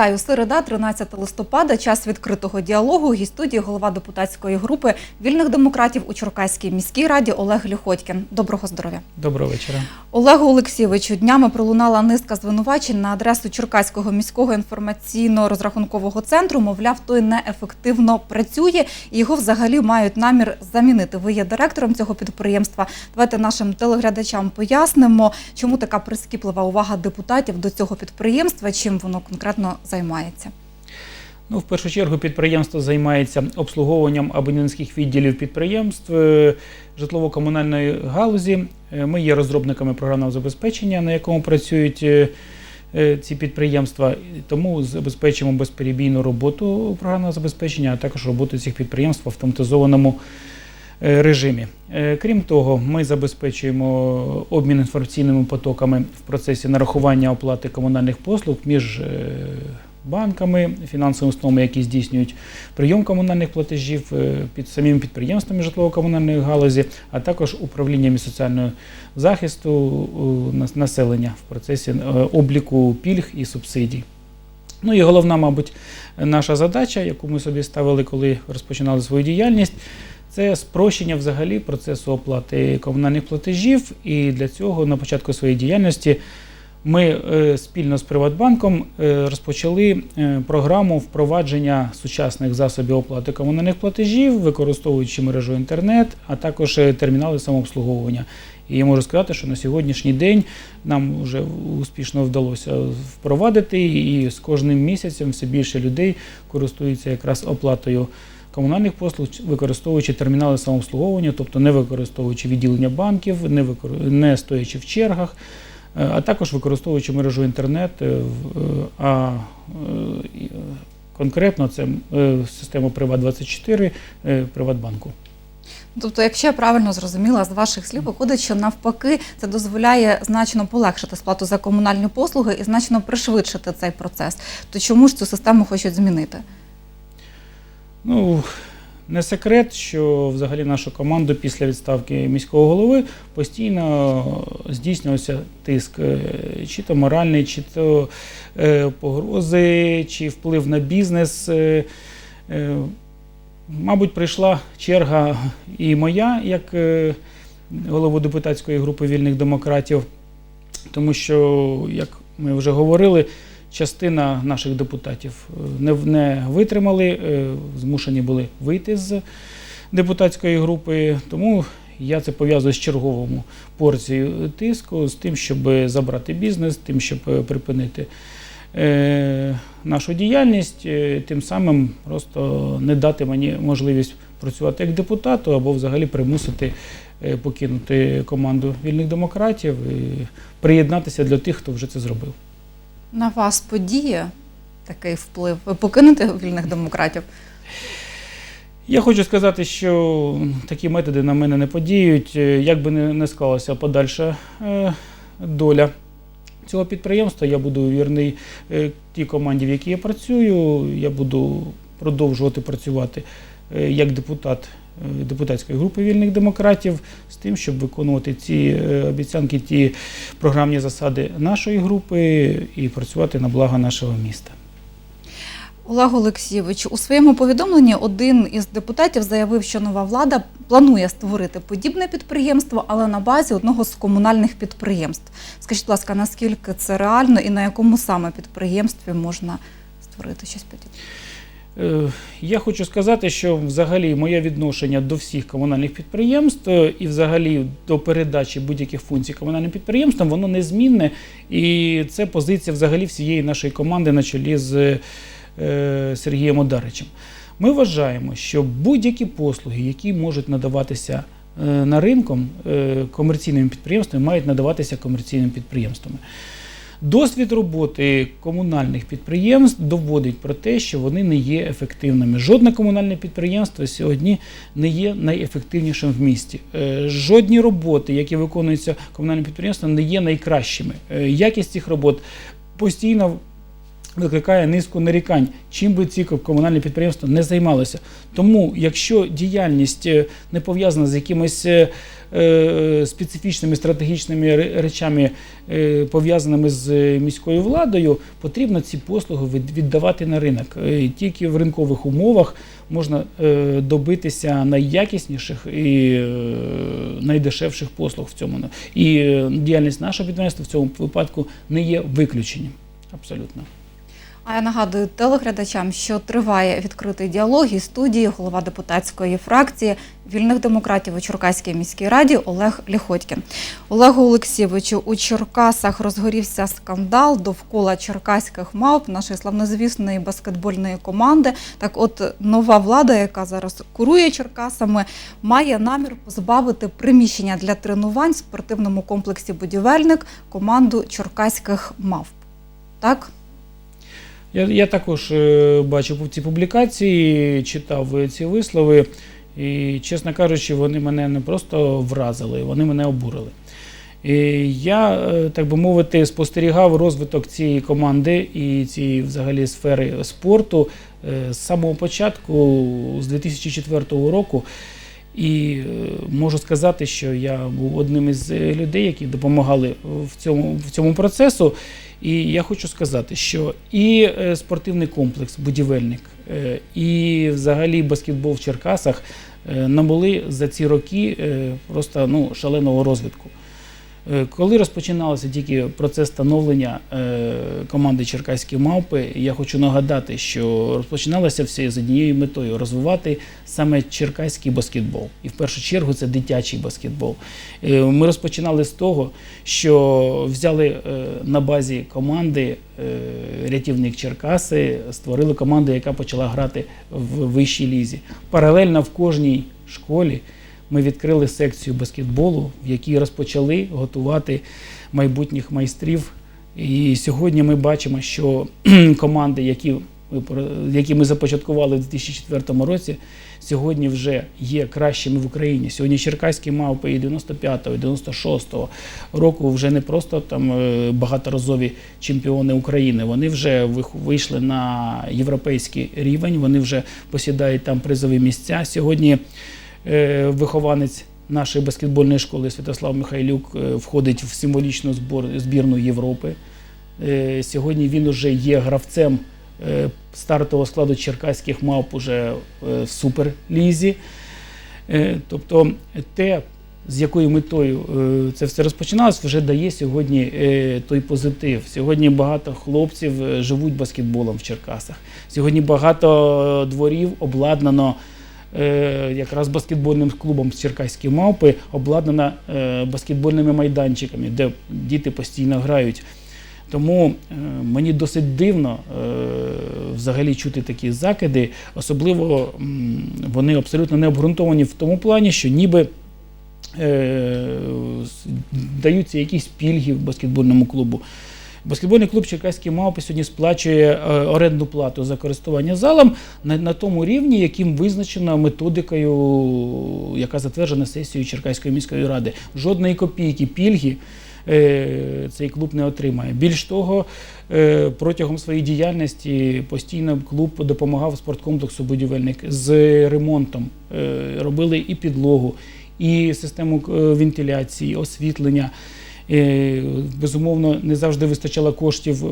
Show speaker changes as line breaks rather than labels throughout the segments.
Вітаю, середа, 13 листопада, час відкритого діалогу. У студії голова депутатської групи вільних демократів у Черкаській міській раді Олег Люходькін. Доброго здоров'я.
Доброго вечора.
Олегу Олексійовичу, днями пролунала низка звинувачень на адресу Черкаського міського інформаційно-розрахункового центру. Мовляв, той неефективно працює і його взагалі мають намір замінити. Ви є директором цього підприємства. Давайте нашим телеглядачам пояснимо, чому така прискіплива увага депутатів до цього підприємства, чим воно конкретно займається.
Ну, в першу чергу підприємство займається обслуговуванням абонентських відділів підприємств е, житлово-комунальної галузі. Е, Ми є розробниками програмного забезпечення, на якому працюють е, ці підприємства, тому забезпечуємо безперебійну роботу програмного забезпечення, а також роботу цих підприємств в автоматизованому режимі. Крім того, ми забезпечуємо обмін інформаційними потоками в процесі нарахування оплати комунальних послуг між банками, фінансовими установами, які здійснюють прийом комунальних платежів е, під самими підприємствами житлово-комунальної галузі, а також управлінням соціального захисту населення в процесі е, обліку пільг і субсидій. Ну і головна, мабуть, наша задача, яку ми собі ставили, коли розпочинали свою діяльність, це спрощення взагалі процесу оплати комунальних платежів. І для цього на початку своєї діяльності ми е, спільно з Приватбанком е, розпочали е, програму впровадження сучасних засобів оплати комунальних платежів, використовуючи мережу інтернет, а також термінали самообслуговування. І я можу сказати, що на сьогоднішній день нам вже успішно вдалося впровадити, і з кожним місяцем все більше людей користуються якраз оплатою комунальних послуг, використовуючи термінали самообслуговування, тобто не використовуючи відділення банків, не, не стоячи в чергах, а також використовуючи мережу інтернет, е, е, а е, е, конкретно це е, система Приват24 е, Приватбанку.
Тобто, якщо я правильно зрозуміла з ваших слів, виходить, що навпаки це дозволяє значно полегшити сплату за комунальні послуги і значно пришвидшити цей процес. То чому ж цю систему хочуть змінити?
Ну, не секрет, що взагалі нашу команду після відставки міського голови постійно здійснювався тиск, е, чи то моральний, чи то е, погрози, чи вплив на бізнес. Е, Мабуть, прийшла черга і моя, як голову депутатської групи вільних демократів, тому що, як ми вже говорили, частина наших депутатів е, не, не витримали, е, змушені були вийти з депутатської групи. Тому я це пов'язую з черговому порцією тиску, з тим, щоб забрати бізнес, тим, щоб е, припинити нашу діяльність, тим самим просто не дати мені можливість працювати як депутату або взагалі примусити покинути команду вільних демократів і приєднатися для тих, хто вже це зробив.
На вас подіє такий вплив? Ви покинете вільних демократів?
Я хочу сказати, що такі методи на мене не подіють. Е, Як би не, склалася подальша е, доля цього підприємства, я буду вірний е, тій команді, в якій я працюю. Я буду продовжувати працювати як депутат депутатської групи вільних демократів з тим, щоб виконувати ці е, обіцянки, ті програмні засади нашої групи і працювати на благо нашого міста.
Олег Олексійович, у своєму повідомленні один із депутатів заявив, що нова влада планує створити подібне підприємство, але на базі одного з комунальних підприємств. Скажіть, будь ласка, наскільки це реально і на якому саме підприємстві можна створити щось подібне?
Е, Я хочу сказати, що взагалі моє відношення до всіх комунальних підприємств е, і взагалі до передачі будь-яких функцій комунальним підприємствам, воно незмінне. І це позиція взагалі всієї нашої команди на чолі з е, Сергієм Одаричем. Ми вважаємо, що будь-які послуги, які можуть надаватися на ринком е, комерційними підприємствами, мають надаватися комерційними підприємствами. Досвід роботи комунальних підприємств доводить про те, що вони не є ефективними. Жодне комунальне підприємство сьогодні не є найефективнішим в місті. Е, Жодні роботи, які виконуються комунальним підприємством, не є найкращими. Е, Якість цих робот постійно викликає низку нарікань, чим би ці комунальні підприємства не займалися. Тому, якщо діяльність е, не пов'язана з якимись е, специфічними стратегічними речами, е, пов'язаними з е, міською владою, потрібно ці послуги віддавати на ринок. Е, Тільки в ринкових умовах можна е, добитися найякісніших і е, найдешевших послуг в цьому. І е, діяльність нашого підприємства в цьому випадку не є виключенням. Абсолютно.
А я нагадую телеглядачам, що триває відкритий діалог із студії голова депутатської фракції вільних демократів у Черкаській міській раді Олег Ліходькін. Олегу Олексійовичу, у Черкасах розгорівся скандал довкола черкаських мавп, нашої славнозвісної баскетбольної команди. Так, от нова влада, яка зараз курує Черкасами, має намір позбавити приміщення для тренувань в спортивному комплексі Будівельник команду черкаських мавп. Так?
Я, я також е, бачив ці публікації, читав ці вислови, і, чесно кажучи, вони мене не просто вразили, вони мене обурили. І я, е, так би мовити, спостерігав розвиток цієї команди і цієї взагалі сфери спорту е, з самого початку, з 2004 року. І е, можу сказати, що я був одним із е, людей, які допомагали в цьому, в цьому процесу. І я хочу сказати, що і е, спортивний комплекс, будівельник, і взагалі баскетбол в Черкасах набули за ці роки просто ну, шаленого розвитку. Е, Коли розпочиналося тільки процес становлення е, команди Черкаські мавпи, я хочу нагадати, що розпочиналося все з однією метою розвивати саме черкаський баскетбол. І в першу чергу це дитячий баскетбол. Е, Ми розпочинали з того, що взяли на базі команди рятівник Черкаси, створили команду, яка почала грати в вищій лізі. Паралельно в кожній школі ми відкрили секцію баскетболу, в якій розпочали готувати майбутніх майстрів. І сьогодні ми бачимо, що команди, які які ми започаткували в 2004 році, сьогодні вже є кращими в Україні. Сьогодні черкаські мавпи і 95-го, і 96-го року вже не просто там е, багаторазові чемпіони України. Вони вже вийшли на європейський рівень, вони вже посідають там призові місця. Сьогодні вихованець нашої баскетбольної школи Святослав Михайлюк е, входить в символічну збірну Європи. Е, Сьогодні він уже є гравцем е, стартового складу черкаських мавп уже е, в суперлізі. Е, Тобто те, з якою метою е, це все розпочиналось, вже дає сьогодні е, той позитив. Сьогодні багато хлопців е, живуть баскетболом в Черкасах. Сьогодні багато дворів обладнано е, якраз баскетбольним клубом з Черкаські мавпи, обладнано е, баскетбольними майданчиками, де діти постійно грають. Тому е, мені досить дивно е, взагалі чути такі закиди, особливо вони абсолютно не обґрунтовані в тому плані, що ніби е, даються якісь пільги в баскетбольному клубу. Баскетбольний клуб Черкаські мавпи сьогодні сплачує е, орендну плату за користування залом на, на тому рівні, яким визначено методикою, яка затверджена сесією Черкаської міської ради. Жодної копійки пільги е, цей клуб не отримає. Більш того, е, протягом своєї діяльності постійно клуб допомагав спорткомплексу будівельник з ремонтом. Робили і підлогу, і систему вентиляції, освітлення. Безумовно, не завжди вистачало коштів е,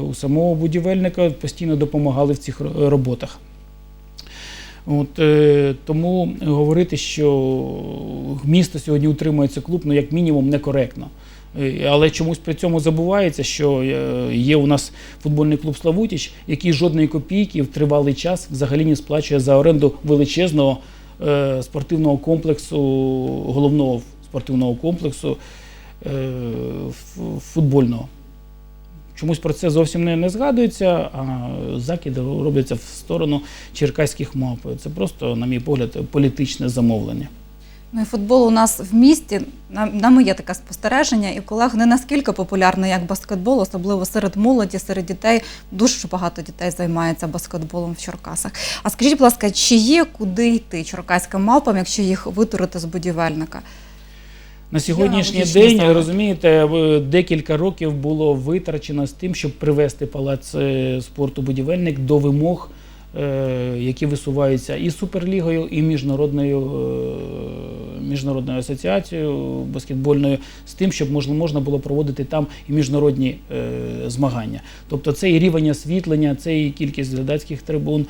у самого будівельника, постійно допомагали в цих роботах. От, е, тому говорити, що місто сьогодні утримується клуб, ну як мінімум некоректно. Е, Але чомусь при цьому забувається, що є у нас футбольний клуб Славутіч, який жодної копійки в тривалий час взагалі не сплачує за оренду величезного спортивного комплексу, головного спортивного комплексу футбольного. Чомусь про це зовсім не, не згадується, а закиди робляться в сторону черкаських мавп. Це просто, на мій погляд, політичне замовлення.
Ну і футбол у нас в місті, на, на моє таке спостереження, і колег не наскільки популярний, як баскетбол, особливо серед молоді, серед дітей. Дуже багато дітей займається баскетболом в Черкасах. А скажіть, будь ласка, чи є куди йти черкаським мавпам, якщо їх витурити з будівельника?
На сьогоднішній
вуличні
день,
зали.
розумієте, декілька років було витрачено з тим, щоб привести палац е, спорту будівельник до вимог, е, які висуваються і Суперлігою, і міжнародною, е, міжнародною асоціацією баскетбольною, з тим, щоб можна, можна було проводити там і міжнародні змагання. Тобто це і рівень освітлення, це і кількість глядацьких трибун.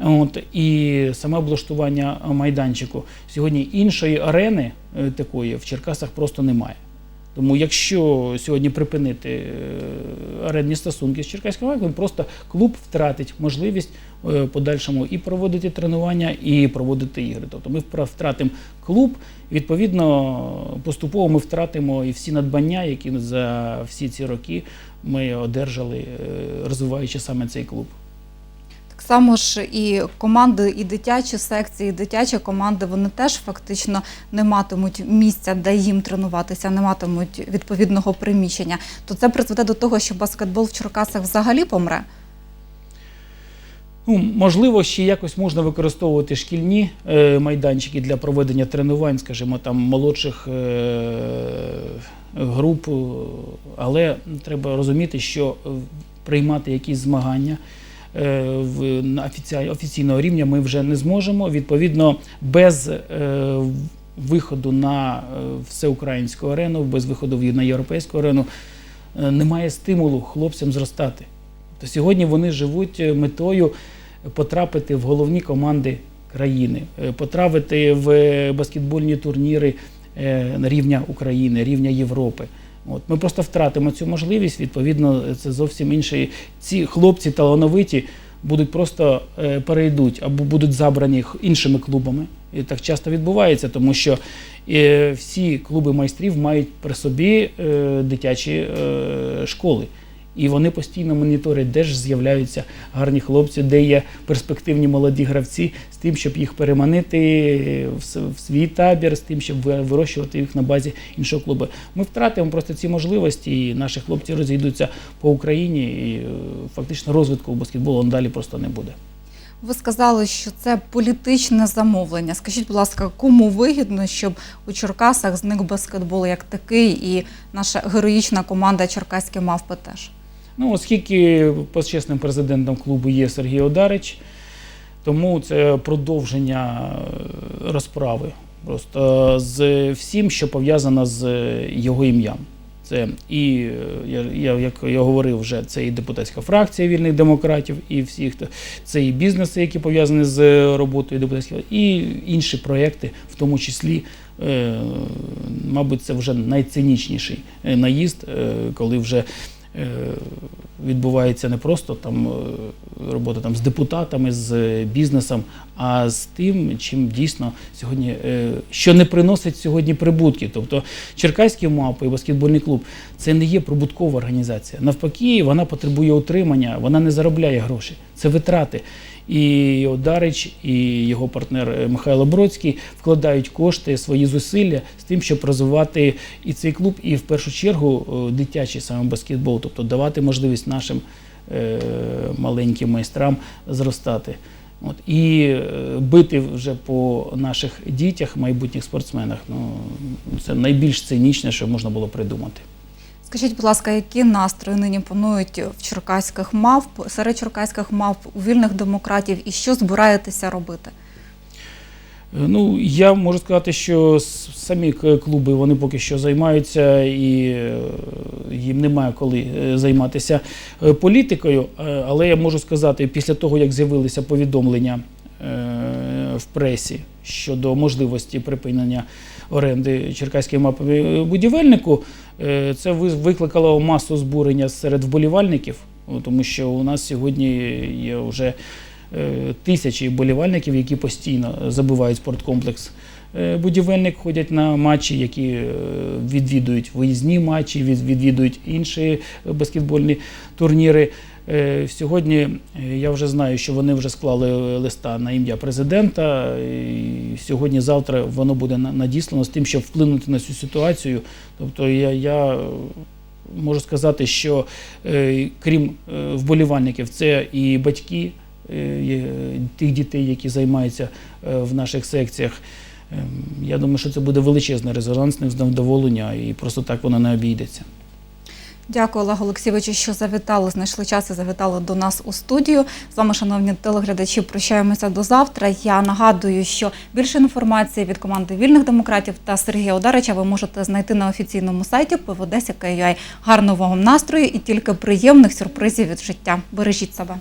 От, і саме облаштування майданчику. Сьогодні іншої арени е, такої в Черкасах просто немає. Тому якщо сьогодні припинити е, арендні стосунки з Черкаським Аваком, просто клуб втратить можливість е, подальшому і проводити тренування, і проводити ігри. Тобто ми втратимо клуб, відповідно, поступово ми втратимо і всі надбання, які за всі ці роки ми одержали, е, розвиваючи саме цей клуб.
Само ж і команди, і дитячі секції, і дитячі команди вони теж фактично не матимуть місця, де їм тренуватися, не матимуть відповідного приміщення. То це призведе до того, що баскетбол в Черкасах взагалі помре.
Ну, можливо, ще якось можна використовувати шкільні е, майданчики для проведення тренувань, скажімо, там молодших е, груп, але треба розуміти, що е, приймати якісь змагання на офіці- офіційного рівня ми вже не зможемо. Відповідно, без е, виходу на е, всеукраїнську арену, без виходу на європейську арену, е, немає стимулу хлопцям зростати. То сьогодні вони живуть е, метою потрапити в головні команди країни, е, потрапити в е, баскетбольні турніри е, на рівня України, рівня Європи. От ми просто втратимо цю можливість. Відповідно, це зовсім інший. Ці хлопці талановиті будуть просто е, перейдуть або будуть забрані іншими клубами. І так часто відбувається, тому що е, всі клуби майстрів мають при собі е, дитячі е, школи. І вони постійно моніторять, де ж з'являються гарні хлопці, де є перспективні молоді гравці, з тим, щоб їх переманити в свій табір, з тим, щоб ви- вирощувати їх на базі іншого клубу. Ми втратимо просто ці можливості, і наші хлопці розійдуться по Україні, і е, фактично розвитку баскетболу далі просто не буде.
Ви сказали, що це політичне замовлення. Скажіть, будь ласка, кому вигідно, щоб у Черкасах зник баскетбол як такий, і наша героїчна команда Черкаські мавпи теж?
Ну, оскільки почесним президентом клубу є Сергій Одарич, тому це продовження е, розправи просто з всім, що пов'язано з його ім'ям. Це і е, я, я, як я говорив вже, це і депутатська фракція вільних демократів, і всі, хто це і бізнеси, які пов'язані з роботою депутатських, і інші проекти, в тому числі. е, Мабуть, це вже найцинічніший е, наїзд, е, коли вже е, відбувається не просто там е, робота там з депутатами, з е, бізнесом, а з тим, чим дійсно сьогодні е, що не приносить сьогодні прибутки. Тобто Черкаські мапи і баскетбольний клуб це не є прибуткова організація. Навпаки, вона потребує утримання, вона не заробляє гроші. Це витрати. І Одарич, і його партнер е, Михайло Бродський вкладають кошти, свої зусилля з тим, щоб розвивати і цей клуб, і в першу чергу е, дитячий саме баскетбол, тобто давати можливість нашим е, маленьким майстрам зростати. От, і бити вже по наших дітях, майбутніх спортсменах. Ну, це найбільш цинічне, що можна було придумати.
Скажіть, будь ласка, які настрої нині панують в черкаських мавп, серед черкаських мавп у вільних демократів, і що збираєтеся робити?
Е, Ну, я можу сказати, що самі клуби вони поки що займаються і е, їм немає коли е, займатися політикою. Але я можу сказати, після того, як з'явилися повідомлення в пресі щодо можливості припинення оренди черкаської мапи е, будівельнику, е, це ви- викликало масу збурення серед вболівальників, тому що у нас сьогодні є вже е, тисячі вболівальників, які постійно забивають спорткомплекс. Будівельник ходять на матчі, які відвідують виїзні матчі, відвідують інші баскетбольні турніри. Е, Сьогодні е, я вже знаю, що вони вже склали листа на ім'я президента. І сьогодні-завтра воно буде надіслано з тим, щоб вплинути на цю ситуацію. Тобто я, я е, можу сказати, що е, крім е, вболівальників, це і батьки е, тих дітей, які займаються е, в наших секціях. Ем, Я думаю, що це буде величезне резонансне задоволення, і просто так воно не обійдеться.
Дякую, Олег Олексійовичу, що завітали, знайшли час і завітали до нас у студію. З вами, шановні телеглядачі, прощаємося до завтра. Я нагадую, що більше інформації від команди вільних демократів та Сергія Одарича ви можете знайти на офіційному сайті ПВД.ua. Гарного вам настрою і тільки приємних сюрпризів від життя. Бережіть себе.